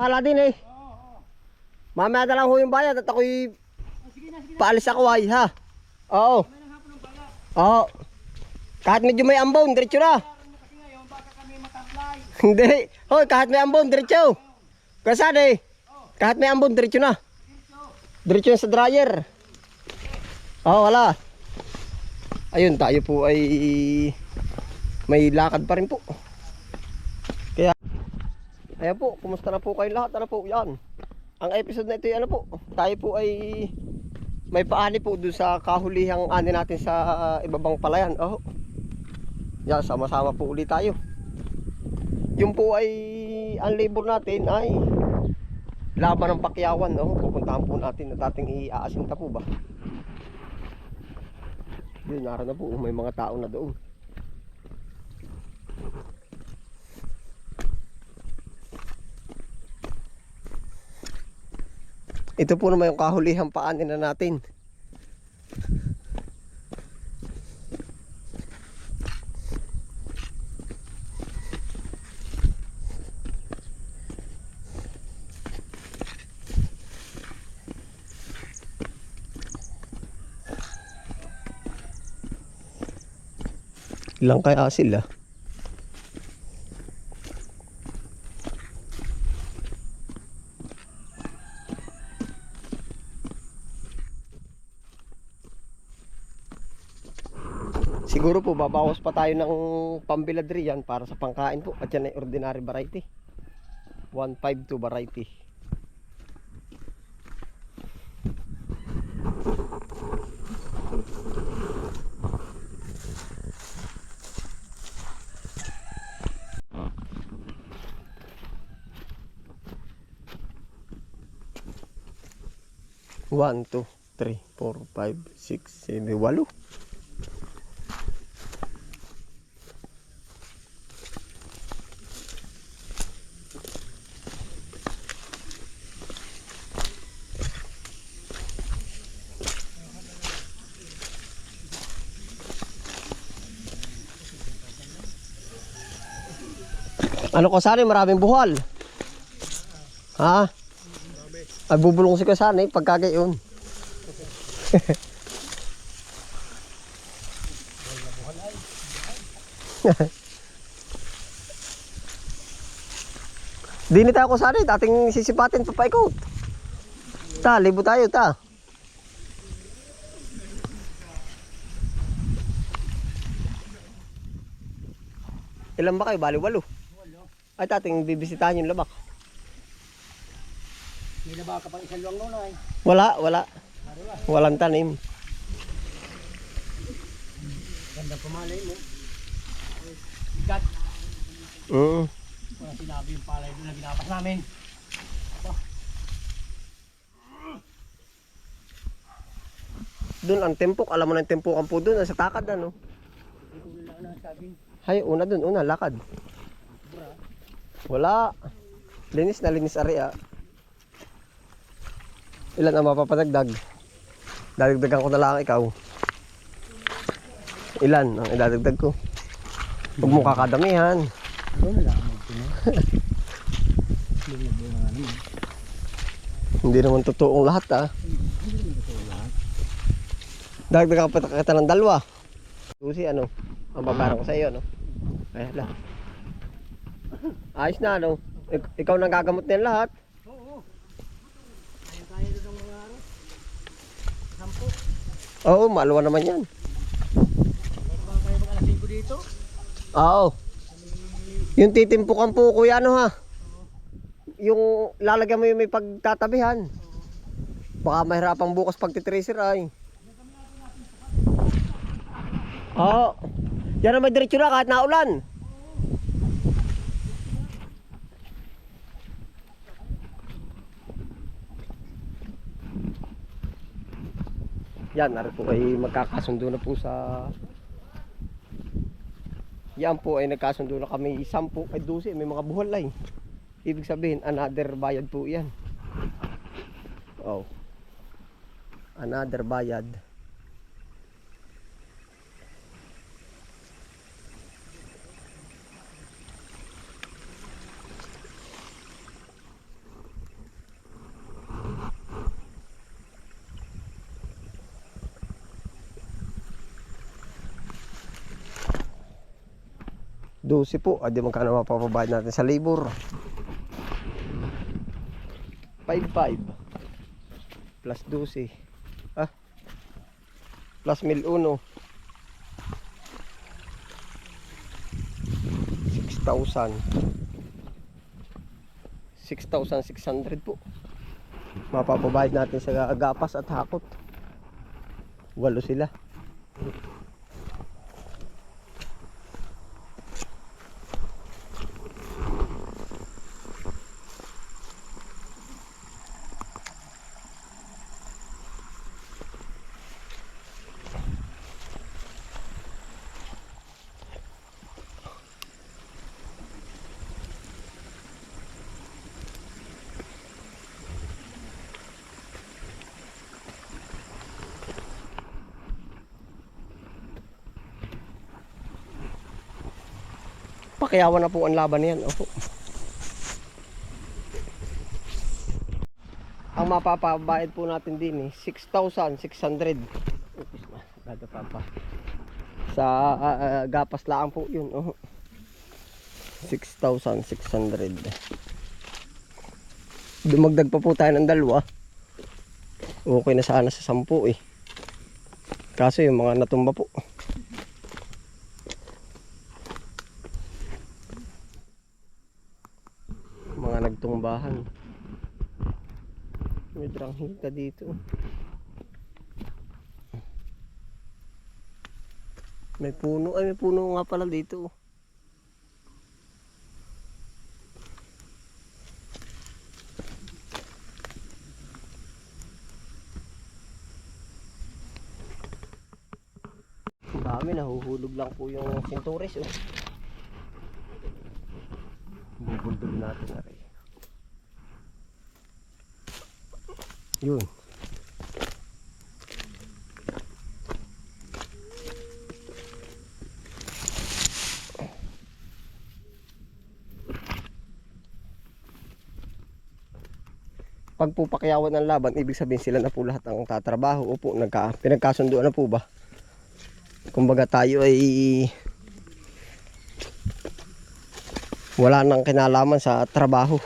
Pala din eh. Mamaya na lang ho yung bayad at ako'y paalis ako ay ha. Oo. Oo. Kahit medyo may ambon, diretso na. Hindi. Hoy, kahit may ambon, diretso. Kasan eh. Kahit may ambon, diretso na. Diretso sa dryer. Oo, wala. Ayun, tayo po ay may lakad pa rin po. Kaya, ayan po, kumusta na po kayo lahat? Ano po, yan. Ang episode na ito ano po, tayo po ay may paani po doon sa kahulihang ani natin sa ibabang palayan. Oh. Yan, sama-sama po ulit tayo. Yung po ay, ang labor natin ay laban ng pakyawan. Oh. Pupuntahan po natin at ating iaasinta po ba. Yun, naroon na po, may mga tao na doon. Ito po naman yung kahulihang paanin na natin. Ilang kaya sila? Siguro po babawas pa tayo ng pambiladri yan para sa pangkain po. At yan ay ordinary variety. 152 variety. One, two, three, four, five, six, seven, walo. Ano ko sana maraming buhal. Ha? Ay bubulong si Kasani pagkagayon. Dini tayo ko sana dating sisipatin pa paikot. Ta, libo tayo ta. Ilan ba kayo? Bali walo. Ay tating bibisitahin yung labak. May laba ka pang isang luwang noon ay. Wala, wala. Walang tanim. Ganda pumalay mo. Ikat. Mm. Wala sinabi yung palay doon na ginapas namin. Doon ang tempok, alam mo na yung tempokan po doon, sa takad ano. Hay, una doon, una, lakad. Wala. Linis na linis ari ah. Ilan ang mapapadagdag? Dadagdagan ko na lang ikaw. Ilan ang idadagdag ko? Huwag mo kakadamihan. Lang. Hindi naman totoong lahat ah. Dagdagan pa kita ng dalawa. Susi ano? Ang babaran ko sa iyo no? Ay hala. Ayos na ano? Ik- ikaw nang gagamot nila lahat. Oo. Kaya kaya doon ng mga ano. Sampo. Oo, maluwa naman yan. Meron ba kayo mag alas 5 dito? Oo. Yung titimpukan po kuya ano ha? Yung lalagyan mo yung may pagtatabihan. Baka mahirapang bukas pagtitracer ay. Oo. Yan ang may diretso na kahit naulan. Yan, narin po ay magkakasundo na po sa yan po ay nagkasundo na kami 10 ay 12 may mga buhal ay. Ibig sabihin another bayad po yan. Oh. Another bayad. 12 po. Adi magkano mapapabayad natin sa labor. 5-5. Plus 12. Ah. Plus 1001. 6,000. 6,600 po. Mapapabayad natin sa gapas at hakot. Walo sila. Pakiyawan na po ang laban niyan. Opo. Ang mapapabayad po natin din eh, 6,600. Oops, dada pa pa. Sa ah, ah, gapas lang po yun. Oh. 6,600. Dumagdag pa po tayo ng dalawa. Okay na sana sa 10 eh. Kaso yung mga natumba po. mga nagtumbahan may dranghita dito may puno ay may puno nga pala dito dami nahuhulog lang po yung sinturis oh. Bubuldog natin na rin. Yun. Pag po pakyawan ng laban, ibig sabihin sila na po lahat ang tatrabaho. Opo, nagka, pinagkasunduan na po ba? Kumbaga tayo ay wala nang kinalaman sa trabaho.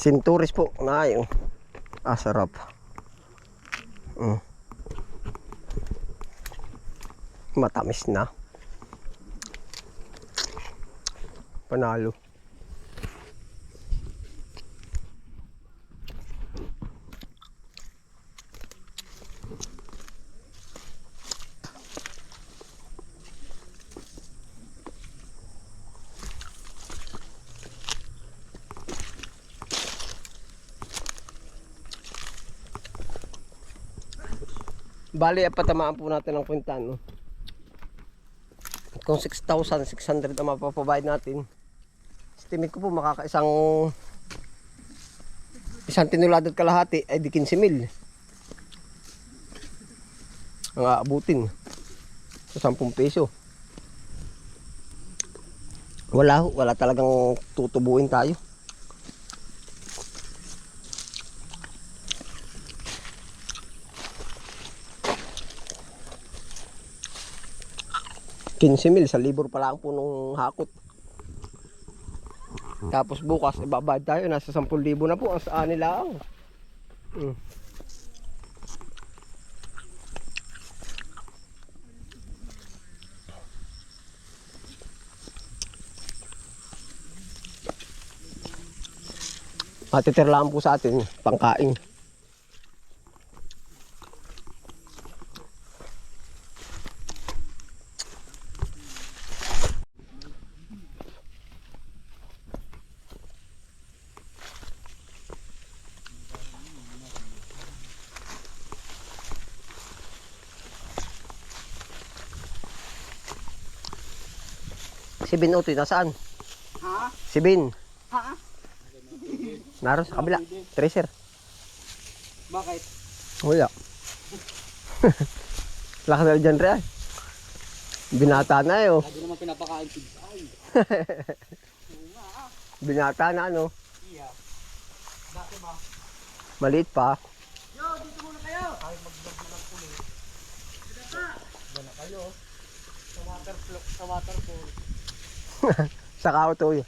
Sinturis po na yung ah sarap. Mm. Matamis na. Panalo. Bali, patamaan po natin ang kwintan. No? Kung 6,600 ang mapapabayad natin, estimate ko po makakaisang isang tinulado at kalahati ay di 15 mil. Ang aabutin sa 10 peso. Wala wala talagang tutubuin tayo. Quince mil sa libur pa lang po nung hakot. Tapos bukas ibabayad tayo nasa 10,000 na po ang saan nila. Hmm. Matitir lang po sa atin pangkain. Bin Utoy, nasaan? Ha? Si Bin. Ha? Naroon sa kabila. Tracer. Bakit? Wala. Lakas na dyan rin. Binata na eh oh. Lagi naman pinapakain pizza. Ay, Binata na ano. iya. Dati ba? Maliit pa. Yo, dito muna kayo! Ay, mag-vlog na lang ulit. Diyan na kayo. Sa water, sa waterfall. Sa kautoy.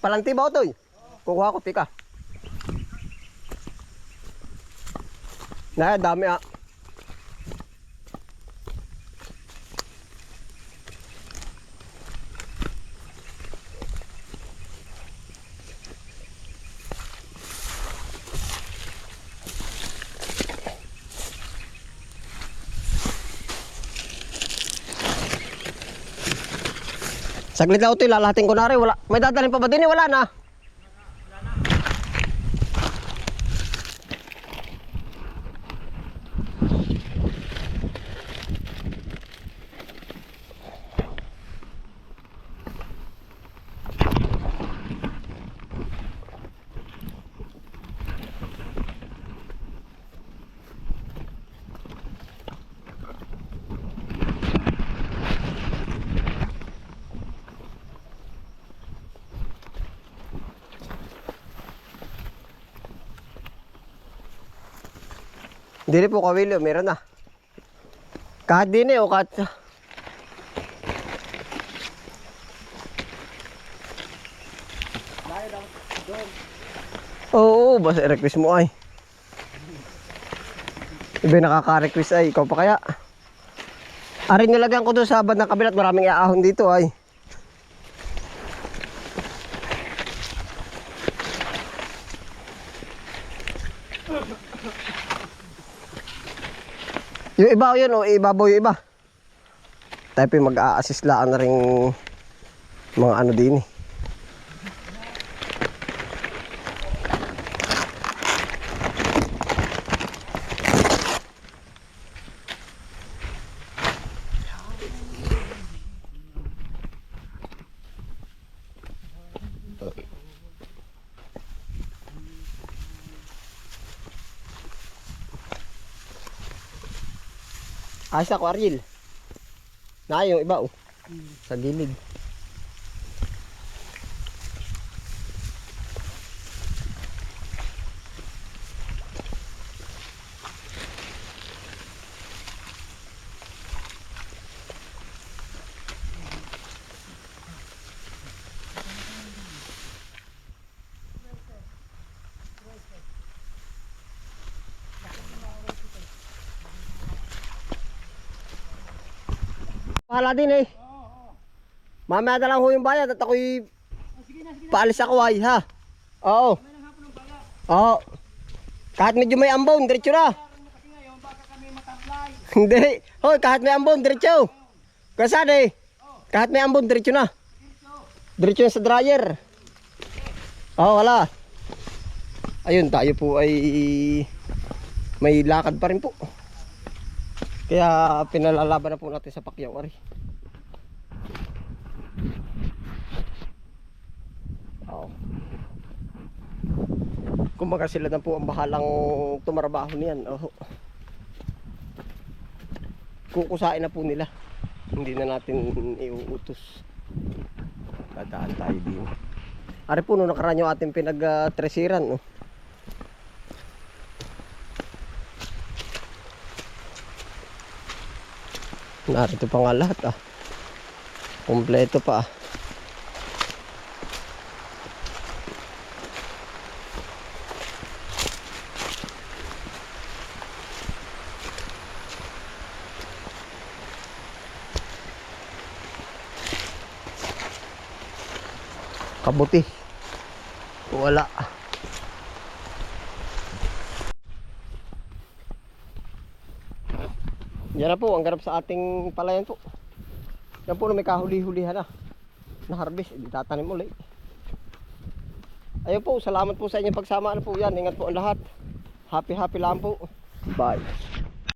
Palanti ba utoy? Kukuha ko pika. Na, dami ah. Saglit lang ito, lalahatin ko na rin. Wala. May dadalhin pa ba din eh? Wala na. Dili po kawilo, meron na. Kahit din eh, o kahit... Oo, basta i-request mo ay. Iba nakaka-request ay, ikaw pa kaya. Aring nilagyan ko doon sa bandang kabilat, maraming iaahon dito ay. Yung iba yun, o ibabaw yung iba. Tayo mag-a-assist laan na rin mga ano din eh. Ayos ako, Ariel. Na yung iba, oh. Sa gilid. Pahala din eh. Mamaya na lang ho yung bayad at ako'y paalis ako ay ha. Oo. Oo. Kahit medyo may ambon, diretso na. Hindi. Hoy, kahit may ambon, diretso. Kasad eh. Kahit may ambon, diretso na. Diretso na sa dryer. Oo, wala. Ayun, tayo po ay may lakad pa rin po. Kaya pinalalaban na po natin sa pakyaw ari. Oo. Kumbaga sila na po ang bahalang tumarabaho niyan. Oo. Kukusain na po nila. Hindi na natin iuutos. Dadaan tayo din. Ari po, no, nakaraan yung ating pinag-tresiran. no? Narito pa nga lahat ah. Kompleto pa ah. Kabuti. Wala. Yan na po, ang ganap sa ating palayan po. Yan po na may kahuli-hulihan na. Na harvest, hindi tatanim ulit. Ayun po, salamat po sa inyong pagsama. Ano po yan, ingat po ang lahat. Happy happy lang po. Bye.